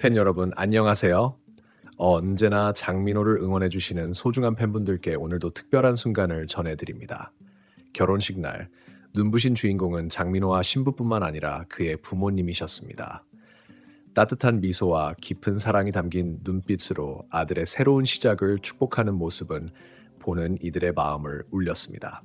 팬 여러분 안녕하세요. 어, 언제나 장민호를 응원해 주시는 소중한 팬분들께 오늘도 특별한 순간을 전해 드립니다. 결혼식 날 눈부신 주인공은 장민호와 신부뿐만 아니라 그의 부모님이셨습니다. 따뜻한 미소와 깊은 사랑이 담긴 눈빛으로 아들의 새로운 시작을 축복하는 모습은 보는 이들의 마음을 울렸습니다.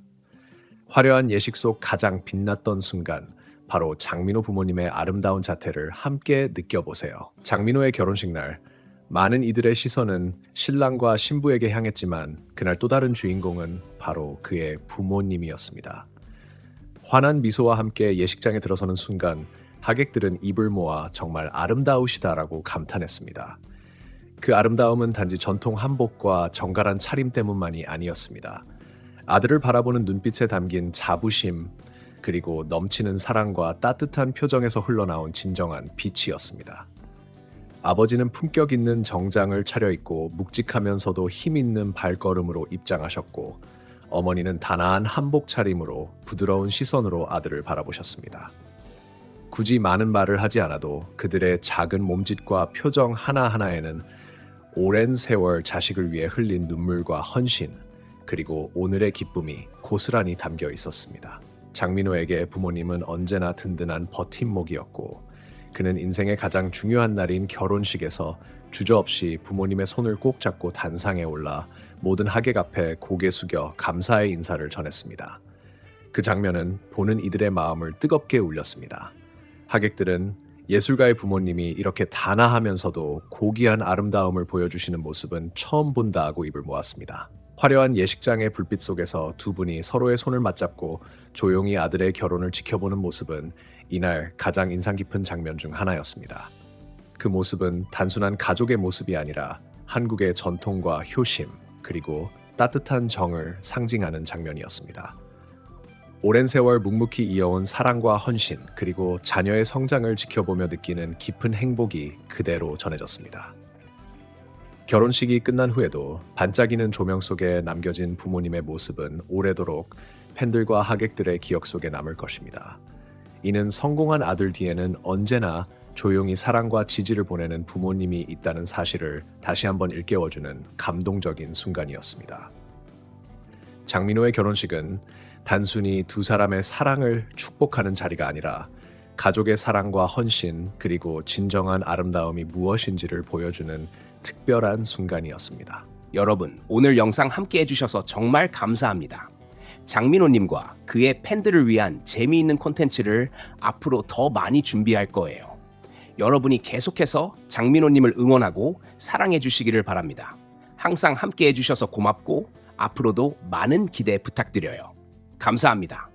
화려한 예식 속 가장 빛났던 순간, 바로 장민호 부모님의 아름다운 자태를 함께 느껴보세요. 장민호의 결혼식 날, 많은 이들의 시선은 신랑과 신부에게 향했지만 그날 또 다른 주인공은 바로 그의 부모님이었습니다. 환한 미소와 함께 예식장에 들어서는 순간 하객들은 입을 모아 정말 아름다우시다라고 감탄했습니다. 그 아름다움은 단지 전통 한복과 정갈한 차림 때문만이 아니었습니다. 아들을 바라보는 눈빛에 담긴 자부심, 그리고 넘치는 사랑과 따뜻한 표정에서 흘러나온 진정한 빛이었습니다. 아버지는 품격 있는 정장을 차려입고 묵직하면서도 힘 있는 발걸음으로 입장하셨고, 어머니는 단아한 한복 차림으로 부드러운 시선으로 아들을 바라보셨습니다. 굳이 많은 말을 하지 않아도 그들의 작은 몸짓과 표정 하나하나에는 오랜 세월 자식을 위해 흘린 눈물과 헌신, 그리고 오늘의 기쁨이 고스란히 담겨 있었습니다. 장민호에게 부모님은 언제나 든든한 버팀목이었고, 그는 인생의 가장 중요한 날인 결혼식에서 주저없이 부모님의 손을 꼭 잡고 단상에 올라 모든 하객 앞에 고개 숙여 감사의 인사를 전했습니다. 그 장면은 보는 이들의 마음을 뜨겁게 울렸습니다. 하객들은 예술가의 부모님이 이렇게 단아하면서도 고귀한 아름다움을 보여주시는 모습은 처음 본다고 입을 모았습니다. 화려한 예식장의 불빛 속에서 두 분이 서로의 손을 맞잡고 조용히 아들의 결혼을 지켜보는 모습은 이날 가장 인상 깊은 장면 중 하나였습니다. 그 모습은 단순한 가족의 모습이 아니라 한국의 전통과 효심, 그리고 따뜻한 정을 상징하는 장면이었습니다. 오랜 세월 묵묵히 이어온 사랑과 헌신, 그리고 자녀의 성장을 지켜보며 느끼는 깊은 행복이 그대로 전해졌습니다. 결혼식이 끝난 후에도 반짝이는 조명 속에 남겨진 부모님의 모습은 오래도록 팬들과 하객들의 기억 속에 남을 것입니다. 이는 성공한 아들 뒤에는 언제나 조용히 사랑과 지지를 보내는 부모님이 있다는 사실을 다시 한번 일깨워주는 감동적인 순간이었습니다. 장민호의 결혼식은 단순히 두 사람의 사랑을 축복하는 자리가 아니라 가족의 사랑과 헌신 그리고 진정한 아름다움이 무엇인지를 보여주는 특별한 순간이었습니다. 여러분, 오늘 영상 함께 해주셔서 정말 감사합니다. 장민호님과 그의 팬들을 위한 재미있는 콘텐츠를 앞으로 더 많이 준비할 거예요. 여러분이 계속해서 장민호님을 응원하고 사랑해 주시기를 바랍니다. 항상 함께 해주셔서 고맙고 앞으로도 많은 기대 부탁드려요. 감사합니다.